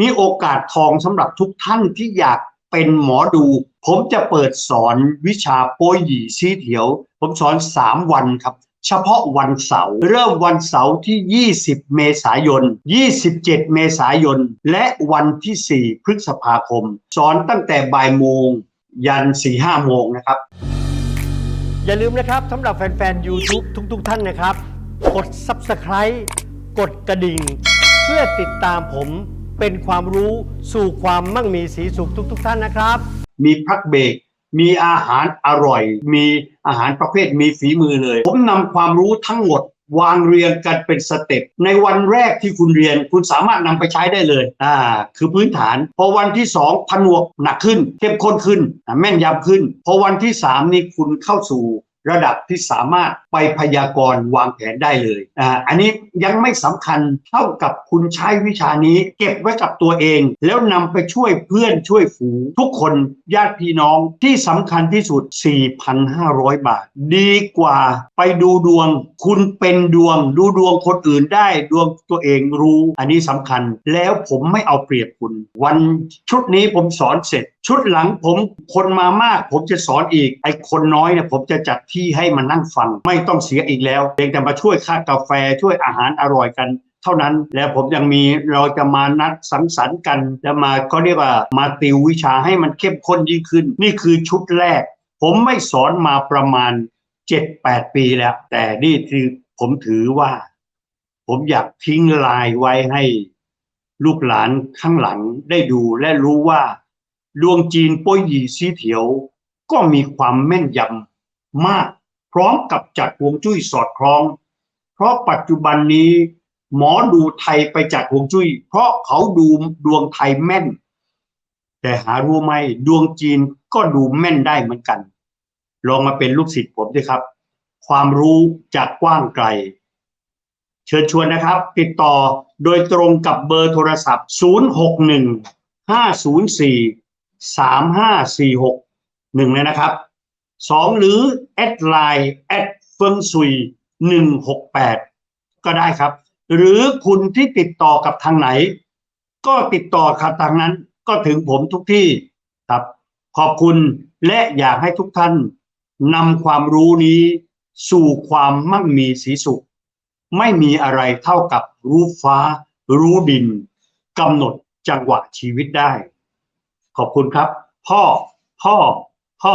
นี่โอกาสทองสำหรับทุกท่านที่อยากเป็นหมอดู ผมจะเปิดสอนวิชาโป้ยหยี่ซีเถียว ผมสอน 3 วันครับ เฉพาะวันเสาร์เริ่มวันเสาร์ที่ 20 เมษายน 27 เมษายน และวันที่ 4 พฤษภาคม สอนตั้งแต่บ่ายโมง ยัน4-5โมงนะครับ อย่าลืมนะครับสำหรับแฟนๆ YouTube ทุกๆ ท่านนะครับ กด Subscribe กดกระดิ่ง เพื่อติดตามผม เป็นความรู้สู่ความมั่งมีสีสุขทุกๆท่านนะครับ มีพักเบรกมีอาหารอร่อย มีอาหารประเภทมีฝีมือเลย ผมนำความรู้ทั้งหมดวางเรียงกันเป็นสเต็ปในวันแรกที่คุณเรียน คุณสามารถนำไปใช้ได้เลยอ่าคือพื้นฐาน พอวันที่สองผนวกหนักขึ้นเข้มข้นขึ้นแม่นยำขึ้น พอวันที่สามนี่คุณเข้าสู่ ระดับที่สามารถไปพยากรณ์วางแผนได้เลยอ่าอันนี้ยังไม่สำคัญเท่ากับคุณใช้วิชานี้ เก็บไว้กับตัวเอง แล้วนำไปช่วยเพื่อนช่วยฝูงทุกคนญาติพี่น้องที่สำคัญที่สุด 4,500 บาท ดีกว่าไปดูดวง คุณเป็นดวง ดูดวงคนอื่นได้ดวงตัวเองรู้ อันนี้สำคัญแล้วผมไม่เอาเปรียบคุณ วันชุดนี้ผมสอนเสร็จ ชุดหลังผมคนมามาก ผมจะสอนอีกไอ้คนน้อยเนี่ยผมจะจัดที่ให้มานั่งฟังไม่ต้องเสียอีกแล้วเพียงแต่มาช่วยค่ากาแฟช่วยอาหารอร่อยกันเท่านั้นแล้วผมยังมีเราจะมานัดสังสรรค์กัน แล้วมาก็เรียกว่ามาติววิชาให้มันเข้มข้นยิ่งขึ้น นี่คือชุดแรก ผมไม่สอนมาประมาณ 7-8 ปีแล้ว แต่นี่คือผมถือว่า ผมอยากทิ้งลายไว้ให้ลูกหลานข้างหลังได้ดูและรู้ว่าดวงจีนโป้ยหยี่ซีเถียว ก็มีความแม่นยำ มาก พร้อมกับจัดฮวงจุ้ยสอดคล้อง เพราะปัจจุบันนี้ หมอดูไทยไปจัดฮวงจุ้ย เพราะเขาดูดวงไทยแม่น แต่หารู้ไหมดวงจีนก็ดูแม่นได้เหมือนกัน ลองมาเป็นลูกศิษย์ผมด้วยครับ ความรู้จากกว้างไกล เชิญชวนนะครับ ติดต่อโดยตรงกับเบอร์โทรศัพท์ 061 504 3546หนึ่งเลยนะครับ สองหรือแอดไลน์แอดเฟิงซุย168ก็ได้ครับ หรือคุณที่ติดต่อกับทางไหน ก็ติดต่อกับทางนั้นก็ถึงผมทุกที่ครับ ขอบคุณและอยากให้ทุกท่านนำความรู้นี้สู่ความมั่งมีสีสุข ไม่มีอะไรเท่ากับรู้ฟ้า รู้ดินกำหนดจังหวะชีวิตได้ ขอบคุณครับ พ่อ พ่อ พ่อ